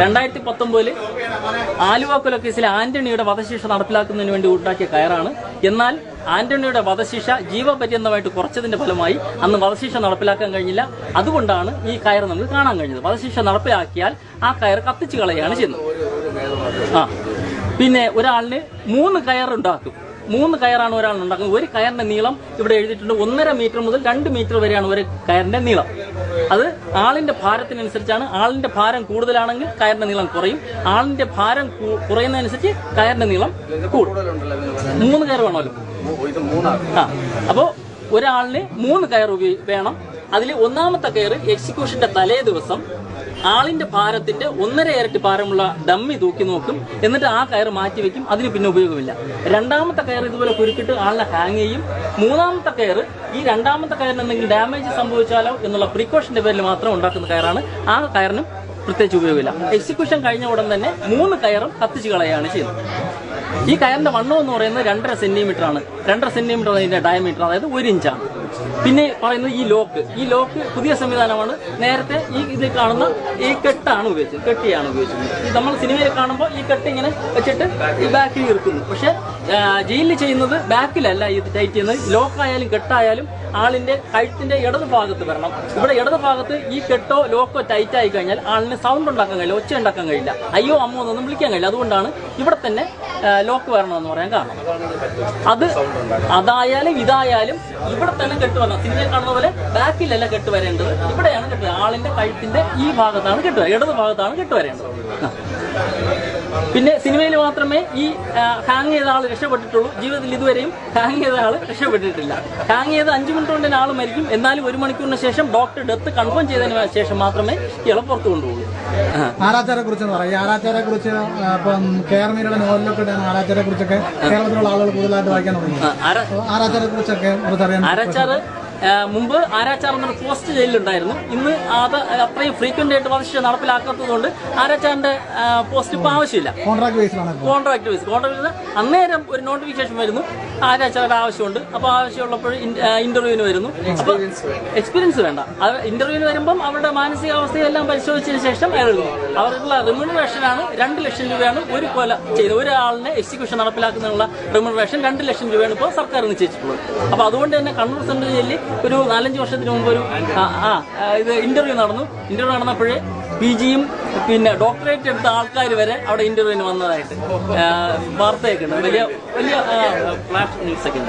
രണ്ടായിരത്തി പത്തൊമ്പതിൽ ആലുവ കൊലക്കേസിൽ ആന്റണിയുടെ വധശിക്ഷ നടപ്പിലാക്കുന്നതിന് വേണ്ടി ഉണ്ടാക്കിയ കയറാണ്. എന്നാൽ ആന്റണിയുടെ വധശിക്ഷ ജീവപര്യന്തമായിട്ട് കുറച്ചതിന്റെ ഫലമായി അന്ന് വധശിക്ഷ നടപ്പിലാക്കാൻ കഴിഞ്ഞില്ല. അതുകൊണ്ടാണ് ഈ കയർ നമുക്ക് കാണാൻ കഴിഞ്ഞത്. വധശിക്ഷ നടപ്പിലാക്കിയാൽ ആ കയർ കത്തിച്ചു കളയുകയാണ് ചെയ്യുന്നത്. ആ. പിന്നെ ഒരാളിന് മൂന്ന് കയർ ഉണ്ടാക്കും. മൂന്ന് കയറാണ് ഒരാൾ ഉണ്ടാക്കുന്നത്. ഒരു കയറിന്റെ നീളം ഇവിടെ എഴുതിയിട്ടുണ്ട് ഒന്നര മീറ്റർ മുതൽ രണ്ട് മീറ്റർ വരെയാണ് ഒരു കയറിന്റെ നീളം. അത് ആളിന്റെ ഭാരത്തിനനുസരിച്ചാണ്. ആളിന്റെ ഭാരം കൂടുതലാണെങ്കിൽ കയറിന്റെ നീളം കുറയും. ആളിന്റെ ഭാരം കുറയുന്നതനുസരിച്ച് കയറിന്റെ നീളം കൂടും. മൂന്ന് കയർ വേണമല്ലോ. ആ അപ്പോ ഒരാളിന് മൂന്ന് കയർ വേണം. അതിൽ ഒന്നാമത്തെ കയർ എക്സിക്യൂഷന്റെ തലേ ദിവസം ആളിന്റെ ഭാരത്തിന്റെ ഒന്നര ഇരട്ടി ഭാരമുള്ള ഡമ്മി തൂക്കി നോക്കും. എന്നിട്ട് ആ കയർ മാറ്റി വെക്കും. അതിന് പിന്നെ ഉപയോഗമില്ല. രണ്ടാമത്തെ കയർ ഇതുപോലെ കുരുക്കിട്ട് ആളിനെ ഹാങ് ചെയ്യും. മൂന്നാമത്തെ കയർ ഈ രണ്ടാമത്തെ കയറിന് എന്തെങ്കിലും ഡാമേജ് സംഭവിച്ചാലോ എന്നുള്ള പ്രിക്കോഷന്റെ പേരിൽ മാത്രം ഉണ്ടാക്കുന്ന കയറാണ്. ആ കയറിനും പ്രത്യേകിച്ച് ഉപയോഗമില്ല. എക്സിക്യൂഷൻ കഴിഞ്ഞ ഉടൻ തന്നെ മൂന്ന് കയറും കത്തിച്ചു കളയാണ് ചെയ്യുന്നത്. ഈ കയറിന്റെ വണ്ണം എന്ന് പറയുന്നത് രണ്ടര സെന്റിമീറ്റർ ആണ്. രണ്ടര സെന്റിമീറ്റർ അതിന്റെ ഡയമീറ്റർ അതായത് ഒരു ഇഞ്ചാണ് പിന്നെ പറയുന്നത് ഈ ലോക്ക്. ഈ ലോക്ക് പുതിയ സംവിധാനമാണ്. നേരത്തെ ഈ ഇത് കാണുന്ന ഈ കെട്ടാണ് ഉപയോഗിച്ചത്. കെട്ടിയാണ് ഉപയോഗിച്ചത്. നമ്മൾ സിനിമയിൽ കാണുമ്പോൾ ഈ കെട്ട് ഇങ്ങനെ വെച്ചിട്ട് ബാക്കിൽ ഇറക്കുന്നു പക്ഷെ ജയിലിൽ ചെയ്യുന്നത് ബാക്കിലല്ല ഇത് ടൈറ്റ് ചെയ്യുന്നത്. ലോക്കായാലും കെട്ടായാലും ആളിന്റെ കഴുത്തിന്റെ ഇടത് ഭാഗത്ത് വരണം. ഇവിടെ ഇടത് ഭാഗത്ത് ഈ കെട്ടോ ലോക്കോ ടൈറ്റ് ആയി കഴിഞ്ഞാൽ ആളിന് സൗണ്ട് ഉണ്ടാക്കാൻ കഴിയില്ല ഒച്ച ഉണ്ടാക്കാൻ കഴിയില്ല. അയ്യോ അമ്മോ എന്നൊന്നും വിളിക്കാൻ കഴിയില്ല. അതുകൊണ്ടാണ് ഇവിടെ തന്നെ ലോക്ക് വരണമെന്ന് പറയാൻ കാരണം. അത് അതായാലും ഇതായാലും ഇവിടെ തന്നെ കെട്ട് വന്നത്. സിനിമയിൽ കാണുന്ന പോലെ ബാക്കിലല്ല കെട്ട് വരേണ്ടത്. ഇവിടെയാണ് കെട്ട് ആളിന്റെ കഴുത്തിന്റെ ഈ ഭാഗത്താണ് കെട്ട് ഇടത് ഭാഗത്താണ് കെട്ട് വരേണ്ടത്. പിന്നെ സിനിമയിൽ മാത്രമേ ഈ ഹാങ് ചെയ്ത ആൾ രക്ഷപ്പെട്ടിട്ടുള്ളൂ. ജീവിതത്തിൽ ഇതുവരെയും ഹാങ് ചെയ്ത ആൾ രക്ഷപ്പെട്ടിട്ടില്ല. ഹാങ് ചെയ്ത് അഞ്ച് മിനിറ്റ് കൊണ്ട് ആൾ മരിക്കും. എന്നാലും ഒരു മണിക്കൂറിന് ശേഷം ഡോക്ടർ ഡെത്ത് കൺഫേം ചെയ്തതിന് ശേഷം മാത്രമേ ഇയാളെ പുറത്തു കൊണ്ടുപോകൂ. ആരാച്ചാരെ കുറിച്ച് ആരാച്ചാരെ കുറിച്ച് ഇപ്പം കെ നോവലിലൊക്കെ ആരാച്ചാരെ കുറിച്ചൊക്കെ കേരളത്തിലുള്ള ആളുകൾ കൂടുതലായിട്ട് വായിക്കാൻ തുടങ്ങി. ആ, ആരാ ആരാച്ചാരെ കുറിച്ചൊക്കെ ആരാച്ചാറ് ആ, മുമ്പ് ആരാച്ചാർ എന്നൊരു പോസ്റ്റ് ജയിലിലുണ്ടായിരുന്നു. ഇന്ന് അത് അത്രയും ഫ്രീക്വന്റ് ആയിട്ട് വധശിക്ഷ നടപ്പിലാക്കാത്തതുകൊണ്ട് ആരാച്ചാറിന്റെ പോസ്റ്റ് ഇപ്പൊ ആവശ്യമില്ല. കോൺട്രാക്ട് ഇപ്പോൾ. കോൺട്രാക്ട് ബേസ് കോൺട്രാക്ട് ബേസ് അന്നേരം ഒരു നോട്ടിഫിക്കേഷൻ വരുന്നു. ആരാച്ചാറുടെ ആവശ്യമുണ്ട്. അപ്പോൾ ആവശ്യമുള്ളപ്പോൾ ഇന്റർവ്യൂവിന് വരുന്നു. അപ്പോൾ എക്സ്പീരിയൻസ് വേണ്ട. അത് ഇന്റർവ്യൂവിന് വരുമ്പം അവരുടെ മാനസികാവസ്ഥയെല്ലാം പരിശോധിച്ചതിന് ശേഷം അയാളുന്നു അവർക്കുള്ള റിമ്യൂണറേഷനാണ് രണ്ട് ലക്ഷം രൂപയാണ് ഒരു കൊല ചെയ്ത് ഒരാളിനെ എക്സിക്യൂഷൻ നടപ്പിലാക്കുന്നതിനുള്ള റിമ്യൂണറേഷൻ രണ്ട് ലക്ഷം രൂപയാണ് ഇപ്പോൾ സർക്കാർ നിശ്ചയിച്ചിട്ടുള്ളത്. അപ്പോൾ അതുകൊണ്ട് തന്നെ കണ്ണൂർ സെൻട്രൽ ജയിലിൽ ഒരു നാലഞ്ച് വർഷത്തിന് മുമ്പ് ഒരു ആ ഇത് ഇന്റർവ്യൂ നടന്നു. ഇന്റർവ്യൂ നടന്നപ്പോഴേ പി ജിയും പിന്നെ ഡോക്ടറേറ്റ് എടുത്ത ആൾക്കാർ വരെ അവിടെ ഇന്റർവ്യൂവിന് വന്നതായിട്ട് വാർത്തയൊക്കെ ഉണ്ട് വലിയ വലിയ ഫ്ലാഷ് ന്യൂസ് ഒക്കെ ഉണ്ട്.